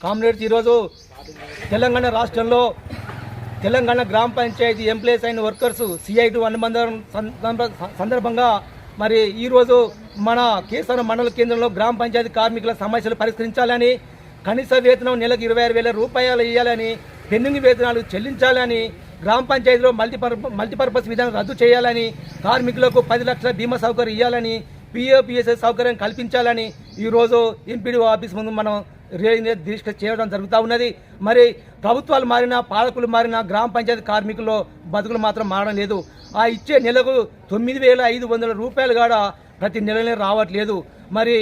Comrades ఈరోజు తెలంగాణ రాష్ట్రంలో తెలంగాణ గ్రామ పంచాయతీ ఎంప్లాయీస్ అయిన వర్కర్స్ సిఐటి అనుబంధం సందర్భంగా మరి ఈరోజు మన కేసర మండల కేంద్రంలో గ్రామ పంచాయతీ కార్మికుల సమస్యలు పరిష్కరించాలని కనీస వేతనం నెలకు ఇరవై ఆరు వేల రూపాయలు ఇవ్వాలని పెండింగ్ వేతనాలు చెల్లించాలని గ్రామ పంచాయతీలో మల్టీపర్ప మల్టీపర్పస్ విధానం రద్దు చేయాలని కార్మికులకు పది లక్షల బీమా సౌకర్యం ఇవ్వాలని పిఓపిఎస్ఎస్ సౌకర్యం కల్పించాలని ఈరోజు ఎంపీడీ ఆఫీస్ ముందు మనం రేడియో దీక్ష చేయడం జరుగుతూ ఉన్నది. మరి ప్రభుత్వాలు మారినా పాలకులు మారినా గ్రామ పంచాయతీ కార్మికుల్లో బతుకులు మాత్రం మారడం లేదు. ఆ ఇచ్చే నెలకు తొమ్మిది వేల ఐదు వందల రూపాయలు కూడా ప్రతి నెలనే రావట్లేదు. మరి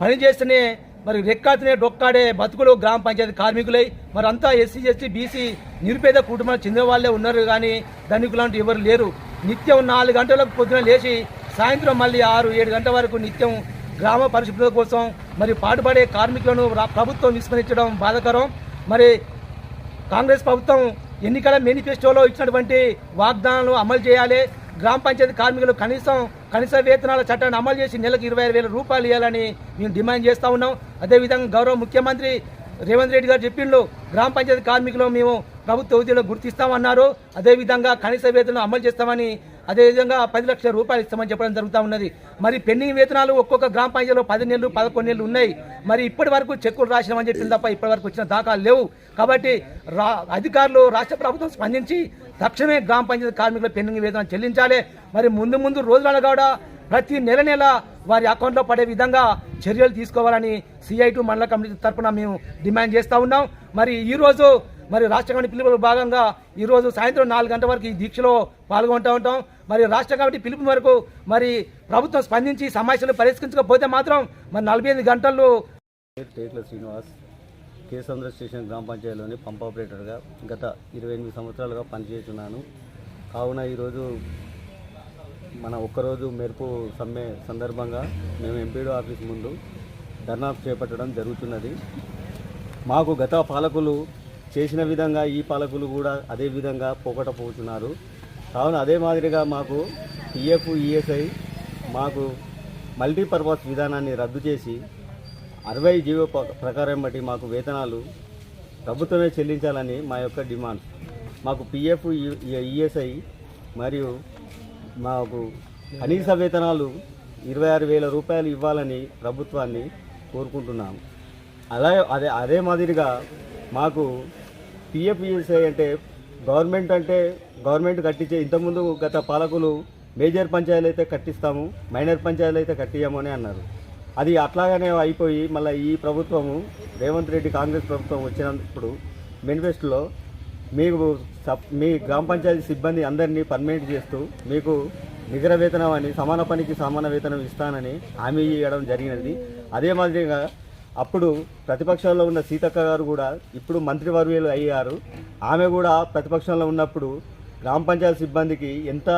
పని చేస్తేనే మరి రెక్కాతనే డొక్కాడే బతుకులు గ్రామ పంచాయతీ కార్మికులై. మరి అంతా ఎస్సీ ఎస్టీ బీసీ నిరుపేద కుటుంబాలు చెందిన వాళ్ళే ఉన్నారు కానీ ధనికులు అంటూ ఎవరు లేరు. నిత్యం నాలుగు గంటలకు పొద్దున లేచి సాయంత్రం మళ్ళీ ఆరు ఏడు గంటల వరకు నిత్యం గ్రామ పరిశుభ్రత కోసం మరి పాటుపడే కార్మికులను రా- ప్రభుత్వం విస్మరించడం బాధాకరం. మరి కాంగ్రెస్ ప్రభుత్వం ఎన్నికల మేనిఫెస్టోలో ఇచ్చినటువంటి వాగ్దానాలను అమలు చేయాలి. గ్రామ పంచాయతీ కార్మికులు కనీసం కనీస వేతనాల చట్టాన్ని అమలు చేసి నెలకు ఇరవై ఐదు వేల రూపాయలు ఇవ్వాలని మేము డిమాండ్ చేస్తూ ఉన్నాం. అదేవిధంగా గౌరవ ముఖ్యమంత్రి రేవంత్ రెడ్డి గారు చెప్పిండ్రు గ్రామ పంచాయతీ కార్మికులు మేము ప్రభుత్వ ఉద్యోగులు గుర్తిస్తామన్నారు. అదేవిధంగా కనీస వేతనం అమలు చేస్తామని అదేవిధంగా పది లక్షల రూపాయలు ఇస్తామని చెప్పడం జరుగుతూ ఉన్నది. మరి పెండింగ్ వేతనాలు ఒక్కొక్క గ్రామ పంచాయతీలో పది నెలలు పదకొండు నెలలు ఉన్నాయి. మరి ఇప్పటి వరకు చెక్కులు రాసినామని చెప్పింది తప్ప ఇప్పటి వరకు వచ్చిన దాఖలు లేవు. కాబట్టి రా అధికారులు రాష్ట్ర ప్రభుత్వం స్పందించి తక్షణమే గ్రామ పంచాయతీ కార్మికుల పెండింగ్ వేతనం చెల్లించాలి. మరి ముందు ముందు రోజులలో కూడా ప్రతి నెల నెల వారి అకౌంట్లో పడే విధంగా చర్యలు తీసుకోవాలని సిఐటి మండల కమిటీ తరఫున మేము డిమాండ్ చేస్తూ ఉన్నాం. మరి ఈరోజు మరి రాష్ట్ర కమిటీ పిలుపులో భాగంగా ఈరోజు సాయంత్రం నాలుగు గంటల వరకు ఈ దీక్షలో పాల్గొంటూ ఉంటాం. మరి రాష్ట్ర కమిటీ పిలుపు వరకు మరి ప్రభుత్వం స్పందించి సమస్యలు పరిష్కరించకపోతే మాత్రం మరి నలభై ఐదు గంటల్లో టేట్ల శ్రీనివాస్ కేసంద్ర స్టేషన్ గ్రామ పంచాయతీలోని పంప్ ఆపరేటర్గా గత ఇరవై ఎనిమిది సంవత్సరాలుగా పనిచేస్తున్నాను. కావున ఈరోజు మన ఒక్కరోజు మెరుపు సమ్మె సందర్భంగా మేము ఎంపీడీ ఆఫీస్ ముందు ధర్నా చేపట్టడం జరుగుతున్నది. మాకు గత పాలకులు చేసిన విధంగా ఈ పాలకులు కూడా అదే విధంగా పోగొట్టపోతున్నారు కావున అదే మాదిరిగా మాకు పిఎఫ్ ఈఎస్ఐ మాకు మల్టీపర్పస్ విధానాన్ని రద్దు చేసి అరవై జీవో ప్ర- ప్రకారం బట్టి మాకు వేతనాలు ప్రభుత్వమే చెల్లించాలని మా యొక్క డిమాండ్. మాకు పిఎఫ్ ఈఎస్ఐ మరియు మాకు కనీస వేతనాలు ఇరవై ఆరు వేల రూపాయలు ఇవ్వాలని ప్రభుత్వాన్ని కోరుకుంటున్నాము. అలాగే అదే అదే మాదిరిగా మాకు పిఎఫ్ఈఎస్ఐ అంటే గవర్నమెంట్ అంటే గవర్నమెంట్ కట్టించే ఇంతకుముందు గత పాలకులు మేజర్ పంచాయతీలు అయితే కట్టిస్తాము మైనర్ పంచాయతీలు అయితే కట్టియము అని అన్నారు. అది అట్లాగనే అయిపోయి మళ్ళీ ఈ ప్రభుత్వము రేవంత్ రెడ్డి కాంగ్రెస్ ప్రభుత్వం వచ్చినప్పుడు మేనిఫెస్టోలో మీకు మీ గ్రామ పంచాయతీ సిబ్బంది అందరినీ పర్మనెంట్ చేస్తూ మీకు నిగర వేతనం అని సమాన పనికి సమాన వేతనం ఇస్తానని హామీ ఇవ్వడం జరిగినది. అదే మాదిరిగా అప్పుడు ప్రతిపక్షంలో ఉన్న సీతక్క గారు కూడా ఇప్పుడు మంత్రివర్యులు అయ్యారు. ఆమె కూడా ప్రతిపక్షంలో ఉన్నప్పుడు గ్రామ పంచాయతీ సిబ్బందికి ఎంత